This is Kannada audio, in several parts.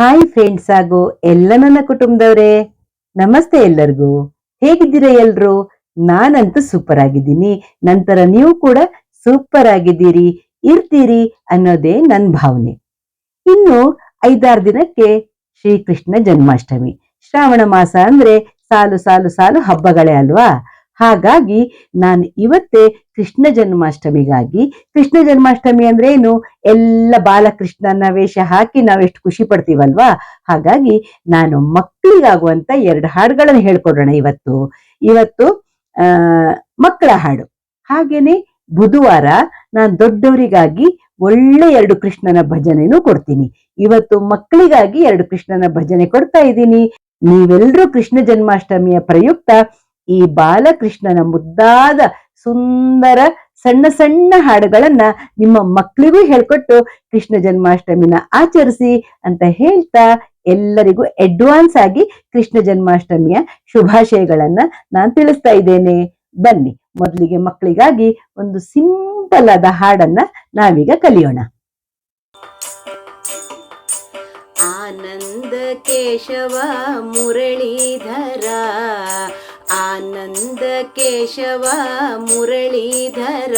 ಹಾಯ್ ಫ್ರೆಂಡ್ಸ್ ಹಾಗೂ ಎಲ್ಲ ನನ್ನ ಕುಟುಂಬದವರೇ, ನಮಸ್ತೆ ಎಲ್ಲರಿಗೂ. ಹೇಗಿದ್ದೀರಾ ಎಲ್ರು? ನಾನಂತೂ ಸೂಪರ್ ಆಗಿದ್ದೀನಿ. ನಂತರ ನೀವು ಕೂಡ ಸೂಪರ್ ಆಗಿದ್ದೀರಿ, ಇರ್ತೀರಿ ಅನ್ನೋದೇ ನನ್ನ ಭಾವನೆ. ಇನ್ನು ಐದಾರು ದಿನಕ್ಕೆ ಶ್ರೀಕೃಷ್ಣ ಜನ್ಮಾಷ್ಟಮಿ. ಶ್ರಾವಣ ಮಾಸ ಅಂದ್ರೆ ಸಾಲು ಸಾಲು ಸಾಲು ಹಬ್ಬಗಳೇ ಅಲ್ವಾ? ಹಾಗಾಗಿ ನಾನು ಇವತ್ತೇ ಕೃಷ್ಣ ಜನ್ಮಾಷ್ಟಮಿಗಾಗಿ, ಕೃಷ್ಣ ಜನ್ಮಾಷ್ಟಮಿ ಅಂದ್ರೆ ಏನು? ಎಲ್ಲ ಬಾಲಕೃಷ್ಣನ ವೇಷ ಹಾಕಿ ನಾವೆಷ್ಟು ಖುಷಿ ಪಡ್ತೀವಲ್ವಾ? ಹಾಗಾಗಿ ನಾನು ಮಕ್ಕಳಿಗಾಗುವಂತ ಎರಡು ಹಾಡುಗಳನ್ನು ಹೇಳ್ಕೊಡೋಣ ಇವತ್ತು. ಇವತ್ತು ಮಕ್ಕಳ ಹಾಡು. ಹಾಗೇನೆ ಬುಧವಾರ ನಾನು ದೊಡ್ಡವರಿಗಾಗಿ ಒಳ್ಳೆ ಎರಡು ಕೃಷ್ಣನ ಭಜನೆನೂ ಕೊಡ್ತೀನಿ. ಇವತ್ತು ಮಕ್ಕಳಿಗಾಗಿ ಎರಡು ಕೃಷ್ಣನ ಭಜನೆ ಕೊಡ್ತಾ ಇದ್ದೀನಿ. ನೀವೆಲ್ಲರೂ ಕೃಷ್ಣ ಜನ್ಮಾಷ್ಟಮಿಯ ಪ್ರಯುಕ್ತ ಈ ಬಾಲಕೃಷ್ಣನ ಮುದ್ದಾದ ಸುಂದರ ಸಣ್ಣ ಸಣ್ಣ ಹಾಡುಗಳನ್ನ ನಿಮ್ಮ ಮಕ್ಕಳಿಗೂ ಹೇಳ್ಕೊಟ್ಟು ಕೃಷ್ಣ ಜನ್ಮಾಷ್ಟಮಿನ ಆಚರಿಸಿ ಅಂತ ಹೇಳ್ತಾ ಎಲ್ಲರಿಗೂ ಅಡ್ವಾನ್ಸ್ ಆಗಿ ಕೃಷ್ಣ ಜನ್ಮಾಷ್ಟಮಿಯ ಶುಭಾಶಯಗಳನ್ನ ನಾನು ತಿಳಿಸ್ತಾ ಇದ್ದೇನೆ. ಬನ್ನಿ, ಮೊದಲಿಗೆ ಮಕ್ಕಳಿಗಾಗಿ ಒಂದು ಸಿಂಪಲ್ ಆದ ಹಾಡನ್ನ ನಾವೀಗ ಕಲಿಯೋಣ. ಆನಂದ ಕೇಶವ ಮುರಳೀಧರ ಆನಂದ ಕೇಶವ ಮುರಳೀಧರ.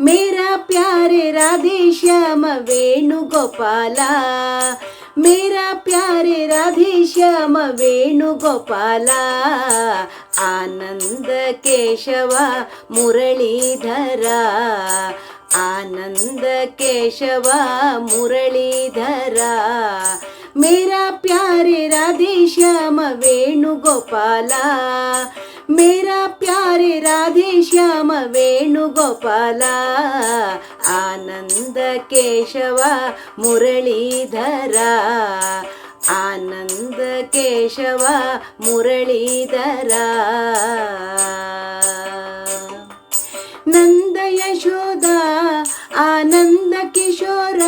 ಮೇರಾ ಪ್ಯಾರೆ ರಾಧೆ ಶ್ಯಾಮ ವೇಣುಗೋಪಾಲ. ಮೇರಾ ಪ್ಯಾರೆ ರಾಧೆ ಶ್ಯಾಮ ವೇಣುಗೋಪಾಲ. ಆನಂದ ಕೇಶವ ಮುರಳೀಧರ. ಆನಂದ ಕೇಶವ ಮುರಳೀಧರ. ಮೇರಾ ಪ್ಯಾರೆ ರಾಧೆ ಶ್ಯಾಮ ವೇಣುಗೋಪಾಲ ಮೇರಾ ಪ್ಯಾರೆ ರಾಧೆ ಶ್ಯಾಮ ವೇಣುಗೋಪಾಲ ಆನಂದ ಕೇಶವ ಮುರಳೀಧರ ಆನಂದ ಕೇಶವ ಮುರಳೀಧರ ನಂದ ಯಶೋದ ಆನಂದ ಕಿಶೋರ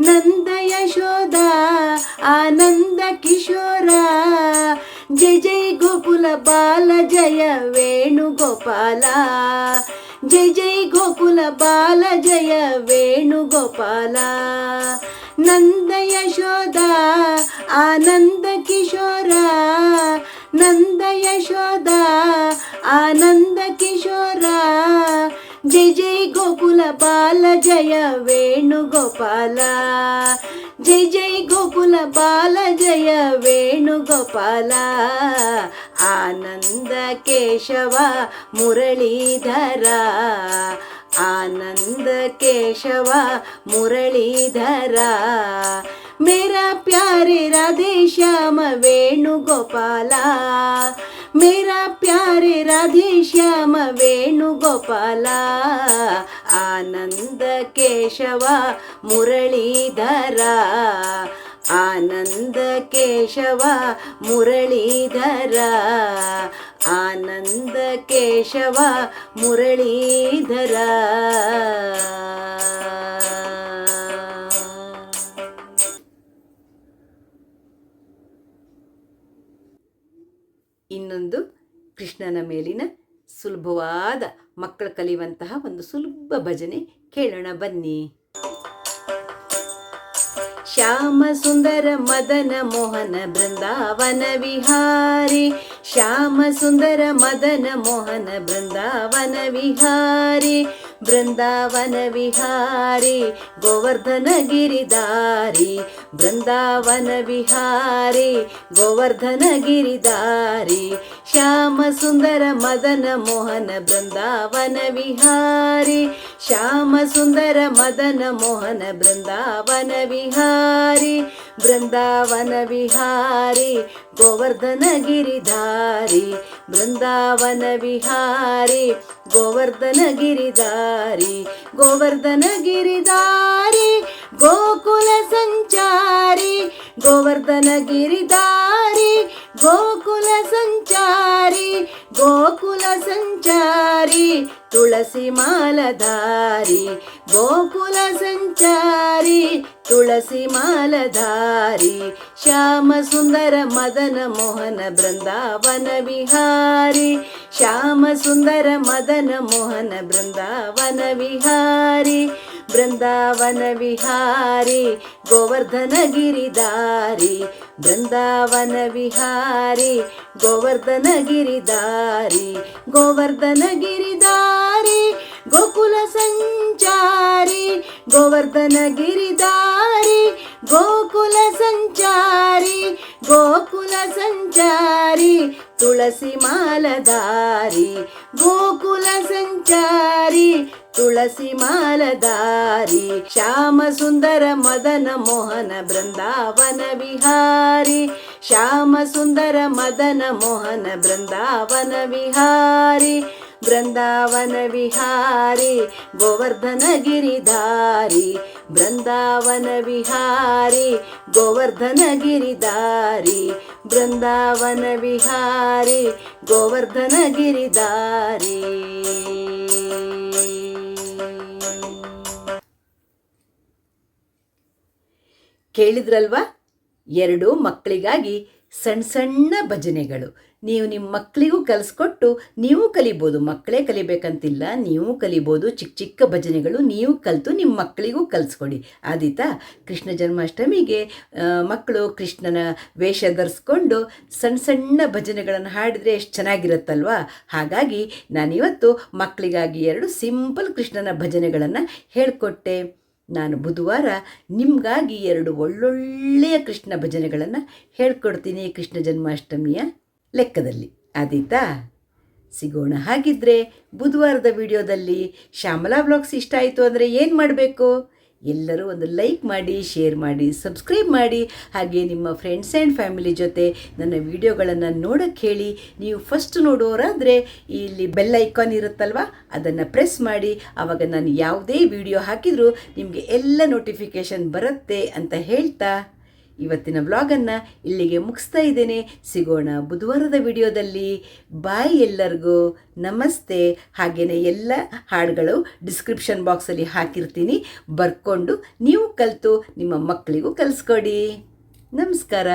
నందయశోద ఆనంద కిషోర జయ జయ గోకుల బాల జయ వేణుగోపాల జయ జయ గోకుల బాల జయ వేణుగోపాల నందయశోద ఆనంద కిషోర నందయశోద ఆనంద కిషోర జయ జయ గోకుల బాల జయ వేణుగోపాల. జయ జయ గోకుల బాల జయ వేణుగోపాల. ఆనంద కేశవ మురళీధర. ఆనంద కేశవ మురళీధర. మేరా ప్యారే రాధే శ్యామ వేణుగోపాల. ರಾಧೆ ಶ್ಯಾಮ ವೇಣುಗೋಪಾಲ ಮೇರಾ ಪ್ಯಾರೆ ರಾಧೆ ಶ್ಯಾಮ ವೇಣುಗೋಪಾಲ ಆನಂದ ಕೇಶವ ಮುರಳೀಧರ ಆನಂದ ಕೇಶವ ಮುರಳೀಧರ. ಕೃಷ್ಣನ ಮೇಲಿನ ಸುಲಭವಾದ ಮಕ್ಕಳು ಕಲಿಯುವಂತಹ ಒಂದು ಸುಲಭ ಭಜನೆ ಕೇಳೋಣ ಬನ್ನಿ. ಶ್ಯಾಮ ಸುಂದರ ಮದನ ಮೋಹನ ಬೃಂದಾವನ ವಿಹಾರಿ ಶ್ಯಾಮ ಸುಂದರ ಮದನ ಮೋಹನ ಬೃಂದಾವನ ವಿಹಾರಿ ಬೃಂದಾವನ ವಿಹಾರಿ ಗೋವರ್ಧನ ಗಿರಿದಾರಿ ಬೃಂದಾವನ ವಿಹಾರಿ ಗೋವರ್ಧನ ಗಿರಿದಾರಿ ಶ್ಯಾಮ ಸುಂದರ ಮದನ ಮೋಹನ ಬೃಂದಾವನ ವಿಹಾರಿ ಶ್ಯಾಮ ಸುಂದರ ಮದನ ಮೋಹನ ಬೃಂದಾವನ ವಿಹಾರಿ ಬೃಂದಾವನ ವಿಹಾರಿ ಗೋವರ್ಧನ ಗಿರಿಧಾರಿ ಬೃಂದಾವನ ವಿಹಾರಿ ಗೋವರ್ಧನ ಗಿರಿಧಾರಿ ಗೋವರ್ಧನ ಗಿರಿಧಾರಿ ಗೋಕುಲ ಸಂಚಾರಿ ಗೋವರ್ಧನ ಗಿರಿಧಾರಿ ಗೋಕುಲ ಸಂಚಾರಿ ಗೋಕುಲ चारी तुलसि मालधारी गोकुल सञ्चारी तुलसी मालधारी श्याम सुन्दर मदन मोहन बृन्दवन विहारी श्याम सुन्दर मदन मोहन बृन्दवन विहारी ಮದನ ಮೋಹನ ಬೃಂದಾವನ ವಿಹಾರಿ ಬೃಂದಾವನ ವಿಹಾರಿ ಗೋವರ್ಧನ ಗಿರಿದಾರಿ ಬೃಂದಾವನ ವಿಹಾರಿ ಗೋವರ್ಧನ ಗಿರಿದಾರಿ ಗೋವರ್ಧನ ಗಿರಿದಾರಿ ಗೋಕುಲ ಸಂಚಾರಿ ಗೋವರ್ಧನ ಗಿರಿದಾರಿ ಗೋಕುಲ ಸಂಚಾರಿ ಗೋಕುಲ ಸಂಚಾರಿ ತುಳಸಿ ಮಾಲದಾರಿ, ಶ್ಯಾಮ ಸುಂದರ ಮದನ ಮೋಹನ ಬೃಂದಾವನ ವಿಹಾರಿ, ಶ್ಯಾಮ ಸುಂದರ ಮದನ ಮೋಹನ ಬೃಂದಾವನ ವಿಹಾರಿ ಬೃಂದಾವನ ವಿಹಾರಿ ಗೋವರ್ಧನ ಗಿರಿಧಾರಿ ಬೃಂದಾವನ ವಿಹಾರಿ ಗೋವರ್ಧನ ಗಿರಿಧಾರಿ ಬೃಂದಾವನ ವಿಹಾರಿ ಗೋವರ್ಧನ ಗಿರಿಧಾರಿ ಕೇಳಿದ್ರಲ್ವಾ? ಎರಡು ಮಕ್ಕಳಿಗಾಗಿ ಸಣ್ಣ ಸಣ್ಣ ಭಜನೆಗಳು. ನೀವು ನಿಮ್ಮ ಮಕ್ಕಳಿಗೂ ಕಲಿಸ್ಕೊಟ್ಟು ನೀವು ಕಲಿಬೋದು. ಮಕ್ಕಳೇ ಕಲಿಬೇಕಂತಿಲ್ಲ. ನೀವು ಕಲಿಬೋದು. ಚಿಕ್ಕ ಚಿಕ್ಕ ಭಜನೆಗಳು ನೀವು ಕಲಿತು ನಿಮ್ಮ ಮಕ್ಕಳಿಗೂ ಕಲಿಸ್ಕೊಡಿ. ಆದೀತಾ, ಕೃಷ್ಣ ಜನ್ಮಾಷ್ಟಮಿಗೆ ಮಕ್ಕಳು ಕೃಷ್ಣನ ವೇಷ ಧರಿಸ್ಕೊಂಡು ಸಣ್ಣ ಸಣ್ಣ ಭಜನೆಗಳನ್ನು ಹಾಡಿದರೆ ಎಷ್ಟು ಚೆನ್ನಾಗಿರುತ್ತಲ್ವಾ? ಹಾಗಾಗಿ ನಾನಿವತ್ತು ಮಕ್ಕಳಿಗಾಗಿ ಎರಡು ಸಿಂಪಲ್ ಕೃಷ್ಣನ ಭಜನೆಗಳನ್ನು ಹೇಳಿಕೊಟ್ಟೆ. ನಾನು ಬುಧವಾರ ನಿಮಗಾಗಿ ಎರಡು ಒಳ್ಳೊಳ್ಳೆಯ ಕೃಷ್ಣ ಭಜನೆಗಳನ್ನು ಹೇಳ್ಕೊಡ್ತೀನಿ ಕೃಷ್ಣ ಜನ್ಮಾಷ್ಟಮಿಯ ಲೆಕ್ಕದಲ್ಲಿ. ಆದೀತಾ, ಸಿಗೋಣ ಹಾಗಿದ್ರೆ ಬುಧವಾರದ ವಿಡಿಯೋದಲ್ಲಿ ಶ್ಯಾಮಲಾ ಬ್ಲಾಗ್ಸ್ ಇಷ್ಟ ಆಯಿತು ಅಂದರೆ ಏನು ಮಾಡಬೇಕು? ಎಲ್ಲರೂ ಒಂದು ಲೈಕ್ ಮಾಡಿ ಶೇರ್ ಮಾಡಿ ಸಬ್ಸ್ಕ್ರೈಬ್ ಮಾಡಿ. ಹಾಗೆ ನಿಮ್ಮ ಫ್ರೆಂಡ್ಸ್ ಆ್ಯಂಡ್ ಫ್ಯಾಮಿಲಿ ಜೊತೆ ನನ್ನ ವಿಡಿಯೋಗಳನ್ನು ನೋಡೋಕ್ಕೆ ಹೇಳಿ. ನೀವು ಫಸ್ಟ್ ನೋಡೋರಾದರೆ ಇಲ್ಲಿ ಬೆಲ್ ಐಕಾನ್ ಇರುತ್ತಲ್ವ? ಅದನ್ನು ಪ್ರೆಸ್ ಮಾಡಿ. ಆವಾಗ ನಾನು ಯಾವುದೇ ವಿಡಿಯೋ ಹಾಕಿದರೂ ನಿಮಗೆ ಎಲ್ಲ ನೋಟಿಫಿಕೇಷನ್ ಬರುತ್ತೆ ಅಂತ ಹೇಳ್ತಾ ಇವತ್ತಿನ ವ್ಲಾಗನ್ನು ಇಲ್ಲಿಗೆ ಮುಗಿಸ್ತಾ ಇದ್ದೇನೆ. ಸಿಗೋಣ ಬುಧವಾರದ ವಿಡಿಯೋದಲ್ಲಿ. ಬಾಯ್ ಎಲ್ಲರಿಗೂ. ನಮಸ್ತೆ. ಹಾಗೆಯೇ ಎಲ್ಲ ಹಾಡುಗಳು ಡಿಸ್ಕ್ರಿಪ್ಷನ್ ಬಾಕ್ಸಲ್ಲಿ ಹಾಕಿರ್ತೀನಿ. ಬರ್ಕೊಂಡು ನೀವು ಕಲಿತು ನಿಮ್ಮ ಮಕ್ಕಳಿಗೂ ಕಲಿಸ್ಕೊಡಿ. ನಮಸ್ಕಾರ.